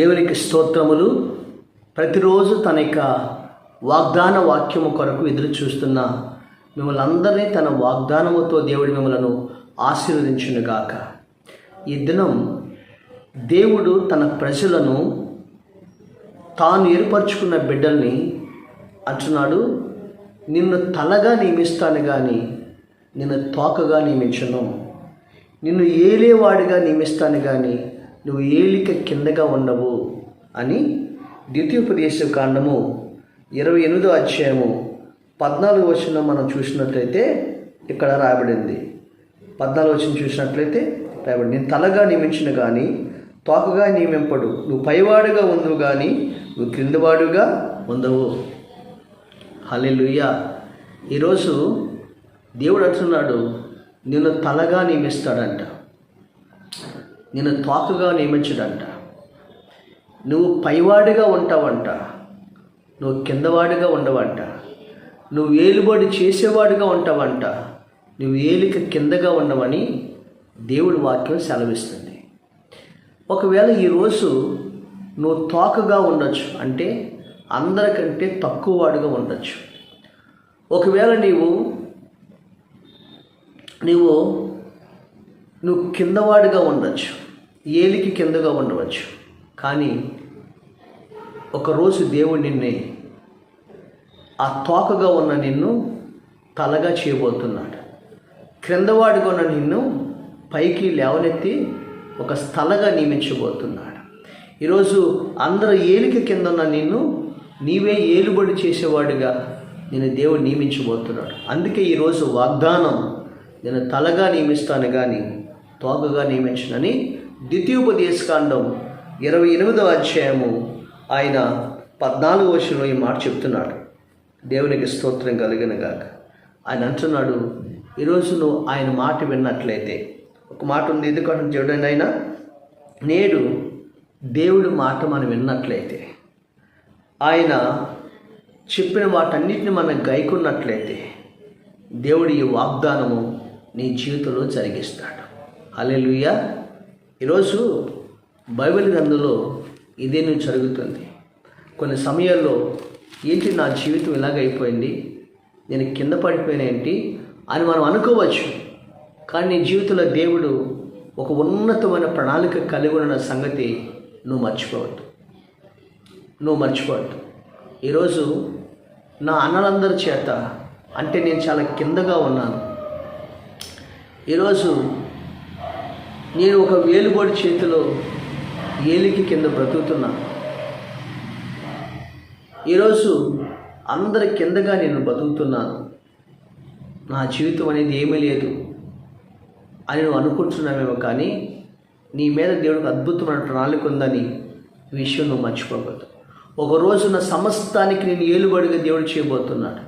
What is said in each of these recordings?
దేవునికి స్తోత్రములు. ప్రతిరోజు తన యొక్క వాగ్దాన వాక్యము కొరకు ఎదురు చూస్తున్న మిమ్మల్ని అందరినీ తన వాగ్దానముతో దేవుడి మిమ్మలను ఆశీర్వదించునుగాక. ఈ దినం దేవుడు తన ప్రజలను తాను ఏర్పరచుకున్న బిడ్డల్ని అంటున్నాడు నిన్ను తలగా నియమిస్తాను కానీ నిన్ను తోకగా నియమించను. నిన్ను ఏలేవాడిగా నియమిస్తాను కానీ నువ్వు ఏలిక కిందగా ఉండవు అని ద్వితీయోపదేశ కాండము ఇరవై ఎనిమిదో అధ్యాయము పద్నాలుగు వచనం మనం చూసినట్లయితే ఇక్కడ రాయబడింది. పద్నాలుగు వచనం చూసినట్లయితే రాయబడి నేను తలగా నియమించిన కానీ తోకగా నియమింపడు. నువ్వు పైవాడుగా ఉండవు కానీ నువ్వు క్రిందవాడుగా ఉండవు. హల్లెలూయా. ఈరోజు దేవుడు అంటున్నాడు నిన్ను తలగా నియమిస్తాడంట. నిన్ను తోకగా నియమించడంట. నువ్వు పైవాడిగా ఉంటావంట. నువ్వు కిందవాడిగా ఉండవంట. నువ్వు ఏలుబడి చేసేవాడిగా ఉంటావంట. నువ్వు ఏలిక కిందగా ఉండవని దేవుడి వాక్యం సెలవిస్తుంది. ఒకవేళ ఈరోజు నువ్వు తోకగా ఉండొచ్చు అంటే అందరికంటే తక్కువ వాడుగా ఉండొచ్చు. ఒకవేళ నీవు నీవు నువ్వు కిందవాడిగా ఉండొచ్చు. ఏలికి కిందగా ఉండవచ్చు. కానీ ఒకరోజు దేవుడు నిన్నే ఆ తోకగా ఉన్న నిన్ను తలగా చేయబోతున్నాడు. క్రిందవాడిగా ఉన్న నిన్ను పైకి లేవనెత్తి ఒక స్థలగా నియమించబోతున్నాడు. ఈరోజు అందరు ఏలిక కింద ఉన్న నిన్ను నీవే ఏలుబడి చేసేవాడిగా నేను దేవుడు నియమించబోతున్నాడు. అందుకే ఈరోజు వాగ్దానం నేను తలగా నియమిస్తాను కానీ తోకగా నియమించినని ద్వితీయోపదేశకాండం ఇరవై ఎనిమిదవ అధ్యాయము ఆయన పద్నాలుగు వర్షంలో ఈ మాట చెప్తున్నాడు. దేవునికి స్తోత్రం కలిగిన గాక. ఆయన అంటున్నాడు ఈరోజు నువ్వు ఆయన మాట విన్నట్లయితే ఒక మాట ఉంది ఎందుకంటే చూడండి ఆయన నేడు దేవుడి మాట మనం విన్నట్లయితే ఆయన చెప్పిన వాటన్నిటిని మనం గైకున్నట్లయితే దేవుడి ఈ వాగ్దానము నీ జీవితంలో జరిగిస్తాడు. అలెలుయ్య ఈరోజు బైబిల్ గ్రంథంలో ఇదే నువ్వు జరుగుతుంది. కొన్ని సమయాల్లో ఏంటి నా జీవితం ఇలాగైపోయింది? నేను కింద పడిపోయిన ఏంటి? అని మనం అనుకోవచ్చు. కానీ నీ జీవితంలో దేవుడు ఒక ఉన్నతమైన ప్రణాళిక కలిగి ఉన్న సంగతి నువ్వు మర్చిపోవద్దు. నువ్వు మర్చిపోవద్దు. ఈరోజు నా అన్నలందరి చేత అంటే నేను చాలా కిందగా ఉన్నాను. ఈరోజు నేను ఒక వేలుబడి చేతిలో ఏలికి కింద బ్రతుకుతున్నా. ఈరోజు అందరి కిందగా నేను బతుకుతున్నాను నా జీవితం అనేది ఏమీ లేదు అని నువ్వు అనుకుంటున్నావేమో కానీ నీ మీద దేవుడికి అద్భుతమైన ప్రణాళిక ఉందని విషయం నువ్వు మర్చిపోకూడదు ఒక రోజున సమస్తానికి నేను ఏలుబడిగా దేవుడు చేయబోతున్నాడు.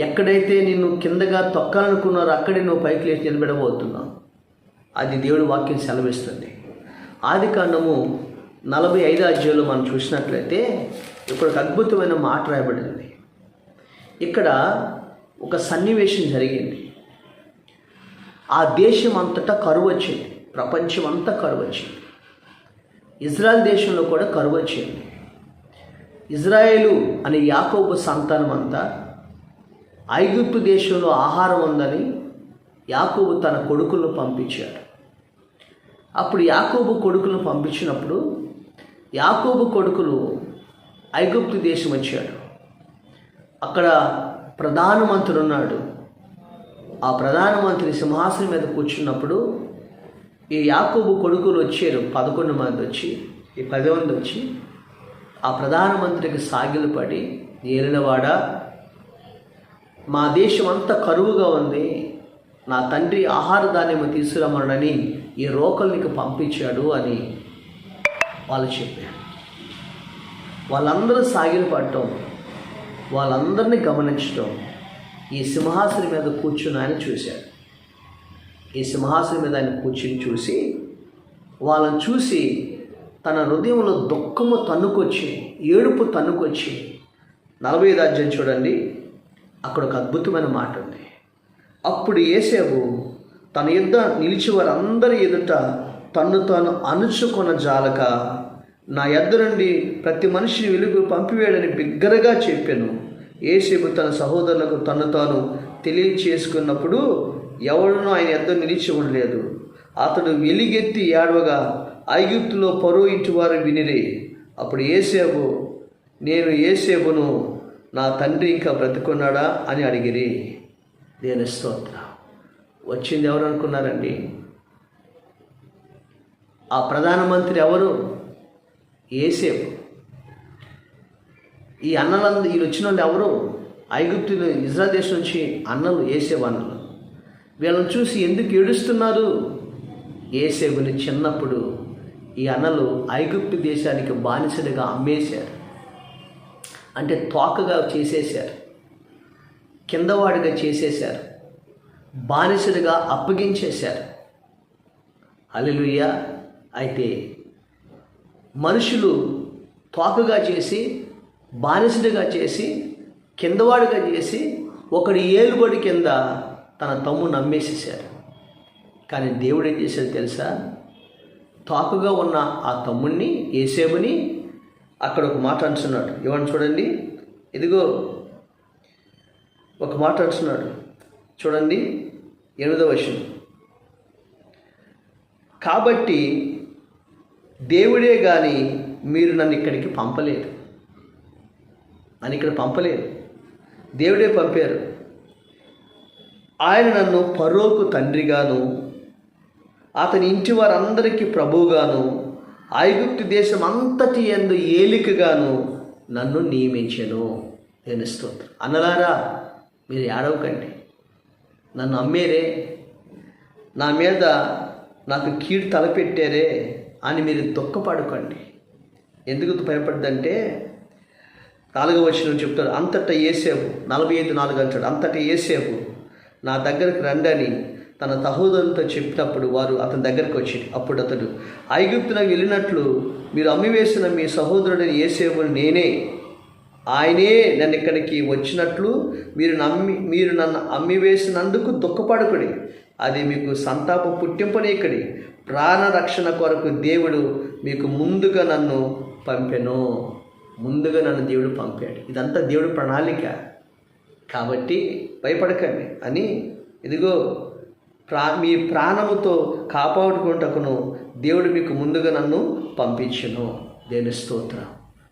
ఎక్కడైతే నిన్ను కిందగా తొక్కాలనుకున్నారో అక్కడే నువ్వు పైకి లేచి నిలబెడబోతున్నావు. అది దేవుడి వాక్యం సెలవిస్తుంది. ఆది కాండము నలభై ఐదు అధ్యాయంలో మనం చూసినట్లయితే ఇక్కడ ఒక అద్భుతమైన మాట రాయబడింది. ఇక్కడ ఒక సన్నివేశం జరిగింది. ఆ దేశం అంతటా కరువు వచ్చింది. ప్రపంచం అంతా కరువు వచ్చింది. ఇజ్రాయెల్ దేశంలో కూడా కరువు వచ్చింది. ఇజ్రాయేలు అనే యాకోబు సంతానం అంతా ఐగుప్తు దేశంలో ఆహారం ఉందని యాకోబు తన కొడుకులను పంపించాడు. అప్పుడు యాకోబు కొడుకులను పంపించినప్పుడు యాకోబు కొడుకులు ఐగుప్తు దేశం వచ్చాడు. అక్కడ ప్రధానమంత్రి ఉన్నాడు. ఆ ప్రధానమంత్రి సింహాసనం మీద కూర్చున్నప్పుడు ఈ యాకోబు కొడుకులు వచ్చారు. పదకొండు మంది వచ్చి ఈ పది మంది వచ్చి ఆ ప్రధానమంత్రికి సాగిలు పడి ఏలినవాడ మా దేశం అంతా కరువుగా ఉంది. నా తండ్రి ఆహార ధాన్యము తీసుకురమ్మనని ఈ రోకలు నీకు పంపించాడు అని వాళ్ళు చెప్పారు. వాళ్ళందరూ సాగిలు పడటం వాళ్ళందరినీ గమనించడం ఈ సింహాసనం మీద కూర్చుని ఆయన చూశాడు ఈ సింహాసనం మీద ఆయన కూర్చుని చూసి వాళ్ళని చూసి తన హృదయంలో దుఃఖము తన్నుకొచ్చి ఏడుపు తన్నుకొచ్చి నలభై ఐదు అధ్యాయం చూడండి అక్కడ ఒక అద్భుతమైన మాట ఉంది. అప్పుడు ఏసేవు తన యుద్ధ నిలిచి వారందరి ఎదుట తన్ను తాను అణుచుకొన జాలక నా యొద్ద నుండి ప్రతి మనిషిని వెలుగు పంపివేయడని బిగ్గరగా చెప్పాను. ఏసేపు తన సహోదరులకు తను తాను తెలియచేసుకున్నప్పుడు ఎవడునూ ఆయన యొద్ద నిలిచి ఉండలేదు. అతడు వెలిగెత్తి ఏడవగా ఐగుప్తులో పరో ఇటువారు వారు వినిరే. అప్పుడు ఏసేపు నేను ఏసేపును నా తండ్రి ఇంకా బ్రతుకున్నాడా అని అడిగిరి. నేను స్తోత్ర వచ్చింది ఎవరు అనుకున్నారండి? ఆ ప్రధానమంత్రి ఎవరు? ఏసేపు. ఈ అన్నలందరూ వీళ్ళు వచ్చిన వాళ్ళు ఎవరు? ఐగుప్తులు ఇజ్రాయల్ దేశం నుంచి అన్నలు ఏసేపు అన్నలు. వీళ్ళని చూసి ఎందుకు ఏడుస్తున్నారు? ఏసేపుని చిన్నప్పుడు ఈ అన్నలు ఐగుప్తు దేశానికి బానిసలుగా అమ్మేశారు. అంటే తోకగా చేసేశారు. కిందవాడిగా చేసేశారు. బానిసలుగా అప్పగించేశారు. అలెలుయ్య అయితే మనుషులు తోకగా చేసి బానిసలుగా చేసి కిందవాడుగా చేసి ఒకడి ఏలుబడి కింద తన తమ్ము నమ్మేసేశారు. కానీ దేవుడు ఏం చేశాడు తెలుసా? తాకుగా ఉన్న ఆ తమ్ముణ్ణి ఏసేపుని అక్కడ ఒక మాట అంటున్నాడు. ఇవన్నీ చూడండి? ఇదిగో ఒక మాట అంటున్నాడు. చూడండి ఎనిమిదవ వచనం. కాబట్టి దేవుడే కానీ మీరు నన్ను ఇక్కడికి పంపలేదు. నన్ను ఇక్కడ పంపలేదు. దేవుడే పంపారు. ఆయన నన్ను పరోకు తండ్రిగాను అతని ఇంటి వారందరికీ ప్రభువుగాను ఐగుప్తు దేశం అంతటి ఎందు ఏలికగాను నన్ను నియమించెను. నేను స్తోత్రం. అన్నలారా మీరు ఏడవకండి. నన్ను అమ్మేరే నా మీద నాకు కీడు తలపెట్టారే అని మీరు దుఃఖపడుకోండి. ఎందుకు భయపడ్డంటే నాలుగో వచ్చిన చెప్తాడు అంతటా ఏసేపు నలభై ఐదు నాలుగు అంటాడు అంతటా ఏసేపు నా దగ్గరకు రండని తన సహోదరులతో చెప్పినప్పుడు వారు అతని దగ్గరకు వచ్చి అప్పుడు అతడు ఐగుప్తులకు వెళ్ళినట్లు మీరు అమ్మివేసిన మీ సహోదరుడని ఏసేపుని నేనే ఆయనే నన్ను ఇక్కడికి వచ్చినట్లు మీరు నమ్మి మీరు నన్ను అమ్మివేసినందుకు దుఃఖపడకుడి. అది మీకు సంతాప పుట్టింపనీయకడి ప్రాణరక్షణ కొరకు దేవుడు మీకు ముందుగా నన్ను పంపెను. ముందుగా నన్ను దేవుడు పంపాడు. ఇదంతా దేవుడు ప్రణాళిక. కాబట్టి భయపడకండి అని ఇదిగో ప్రా మీ ప్రాణముతో కాపాడుకుంటకును దేవుడు మీకు ముందుగా నన్ను పంపించను. దేని స్తోత్రం.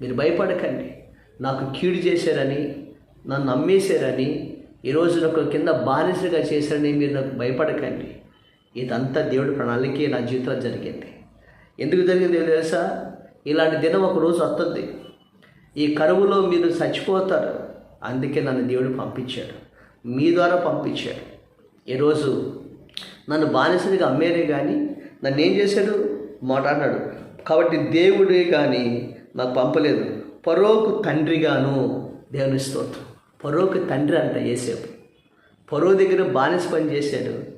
మీరు భయపడకండి. నాకు కీడు చేశారని నన్ను అమ్మేశారని ఈరోజు నాకు కింద బానిసగా చేశారని మీరు నాకు భయపడకండి. ఇదంతా దేవుడి ప్రణాళికే నా జీవితంలో జరిగింది. ఎందుకు జరిగింది తెలుసా? ఇలాంటి దినం ఒక రోజు వస్తుంది. ఈ కరువులో మీరు చచ్చిపోతారు. అందుకే నన్ను దేవుడు పంపించాడు. మీ ద్వారా పంపించాడు. ఈరోజు నన్ను బానిసడిగా అమ్మేరే కానీ నన్ను ఏం చేశాడు? మాట అన్నాడు. కాబట్టి దేవుడే కానీ నాకు పంపలేదు. పరోకు తండ్రిగాను దేవుని స్తోత్రం. పరోకు తండ్రి అంట ఏసేపు పరో దగ్గర బానిస పని చేశాడు.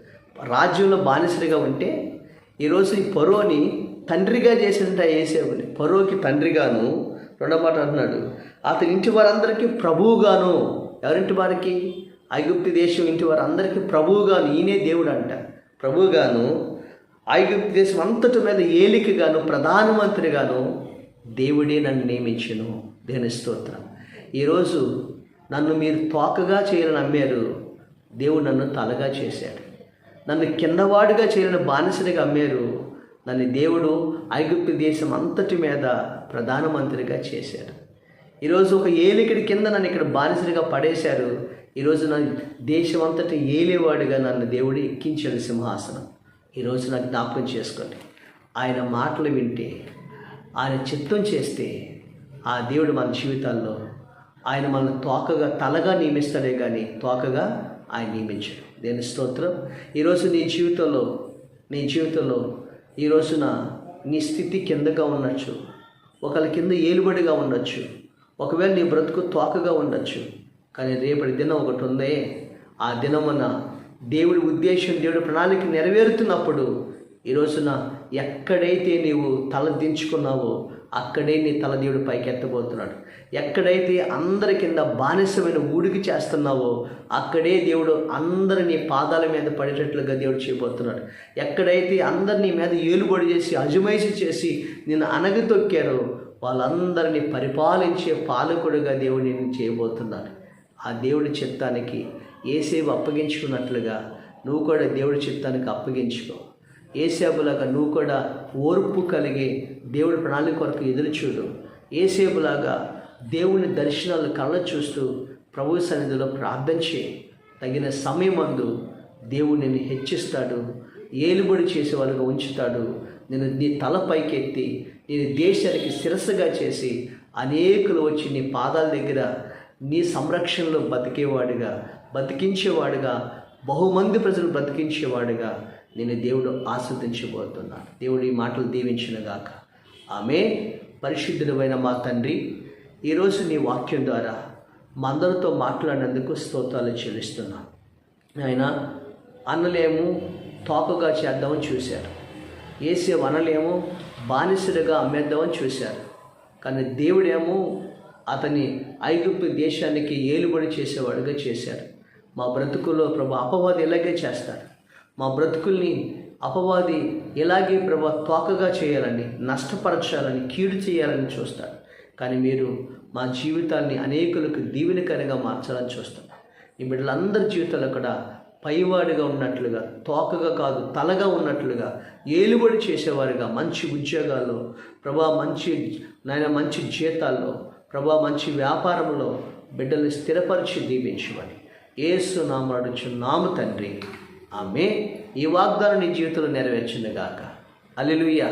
రాజ్యంలో బానిసలుగా ఉంటే ఈరోజు ఈ పరోని తండ్రిగా చేసినట ఏసేపుని పరోకి తండ్రిగాను రెండో మాట అంటున్నాడు. అతని ఇంటి వారందరికీ ప్రభువుగాను. ఎవరింటి వారికి? ఐగుప్తి దేశం ఇంటి వారందరికీ ప్రభువుగాను. ఈయనే దేవుడు అంట ప్రభువుగాను ఐగుప్తి దేశం అంతటి మీద ఏలికగాను ప్రధానమంత్రిగాను దేవుడే నన్ను నియమించను. దేని స్తోత్రం. ఈరోజు నన్ను మీరు తోకగా చేయాలని నమ్మారు. దేవుడు నన్ను తలగా చేశాడు. నన్ను కిందవాడుగా చేయాలని బానిసడిగా అమ్మారు. నన్ను దేవుడు ఐగుప్తు దేశం అంతటి మీద ప్రధానమంత్రిగా చేశాడు. ఈరోజు ఒక ఏలికడి కింద నన్ను ఇక్కడ బానిసడిగా పడేశారు. ఈరోజు నా దేశం అంతటి ఏలేవాడిగా నన్ను దేవుడు ఎక్కించాడు సింహాసనం. ఈరోజు నాకు జ్ఞాపకం చేసుకోండి. ఆయన మాటలు వింటే ఆయన చిత్తం చేస్తే ఆ దేవుడు మన జీవితాల్లో ఆయన మనల్ని తోకగా తలగా నియమిస్తాడే కానీ తోకగా ఆయన నియమించాడు. దేని స్తోత్రం. ఈరోజు నీ జీవితంలో నీ జీవితంలో ఈ రోజున నీ స్థితి కిందగా ఉండొచ్చు. ఒకళ్ళ కింద ఏలుబడిగా ఉండొచ్చు. ఒకవేళ నీ బ్రతుకు తోకగా ఉండొచ్చు. కానీ రేపటి దినం ఒకటి ఉందే ఆ దినమున దేవుడి ఉద్దేశం దేవుడి ప్రణాళిక నెరవేరుతున్నప్పుడు ఈ రోజున ఎక్కడైతే నీవు తల దించుకున్నావో అక్కడే నీ తల దేవుడు పైకి ఎత్తబోతున్నాడు ఎక్కడైతే అందరి కింద బానిసమైన ఊడికి చేస్తున్నావో అక్కడే దేవుడు అందరి నీ పాదాల మీద పడేటట్లుగా దేవుడు చేయబోతున్నాడు. ఎక్కడైతే అందరినీ మీద ఏలుబడి చేసి అజమైసి చేసి నిన్ను అనగతొక్కారో వాళ్ళందరినీ పరిపాలించే పాలకుడుగా దేవుడు నేను చేయబోతున్నాడు. ఆ దేవుడి చిత్తానికి ఏసేవి అప్పగించుకున్నట్లుగా నువ్వు కూడా దేవుడి చిత్తానికి అప్పగించుకో. ఏసేపులాగా నువ్వు కూడా ఓర్పు కలిగి దేవుడి ప్రణాళిక కొరకు ఎదురు చూడు. ఏసేపులాగా దేవుని దర్శనాలు కళ్ళ చూస్తూ ప్రభు సన్నిధిలో ప్రార్థన చేయి. తగిన సమయం దేవుడు నిన్ను హెచ్చిస్తాడు. ఏలుబడి చేసే వాళ్ళుగా ఉంచుతాడు. నేను నీ తల పైకెత్తి నేను దేశానికి శిరస్సుగా చేసి అనేకులు వచ్చి నీ పాదాల దగ్గర నీ సంరక్షణలో బతికేవాడుగా బతికించేవాడుగా బహుమంది ప్రజలు బ్రతికించేవాడుగా నేను దేవుడు ఆస్వాదించబోతున్నాను దేవుడు ఈ మాటలు దీవించినగాక ఆమె పరిశుద్ధుడమైన మా తండ్రి ఈరోజు నీ వాక్యం ద్వారా మా అందరితో మాట్లాడినందుకు స్తోత్రాలు చెల్లిస్తున్నాను ఆయన అన్నలేము తోకగా చేద్దామని చూశారు. వేసే వనలేమో బానిసలుగా అమ్మేద్దామని చూశారు. కానీ దేవుడేమో అతని ఐగుప్తు దేశానికి ఏలుబడి చేసేవాడుగా చేశారు. మా బ్రతుకుల్లో ప్రభు అపవాది ఇలాగే చేస్తారు. మా బ్రతుకుల్ని అపవాది ఇలాగే ప్రభా తోకగా చేయాలని నష్టపరచాలని కీడు చేయాలని చూస్తారు కానీ మీరు మా జీవితాన్ని అనేకులకు దీవెనకరంగా మార్చాలని చూస్తారు ఈ బిడ్డలందరి జీవితాల్లో కూడా పైవాడిగా ఉన్నట్లుగా తోకగా కాదు తలగా ఉన్నట్లుగా ఏలుబడి చేసేవారుగా మంచి ఉద్యోగాల్లో ప్రభా మంచి నాయన మంచి జీతాల్లో ప్రభా మంచి వ్యాపారంలో బిడ్డల్ని స్థిరపరిచి దీవించమని ఏసు నామడుచు నాము తండ్రి. ఆమె ఈ వాగ్దానం నీ జీవితంలో నెరవేర్చింది గాక. అల్లెలుయ్య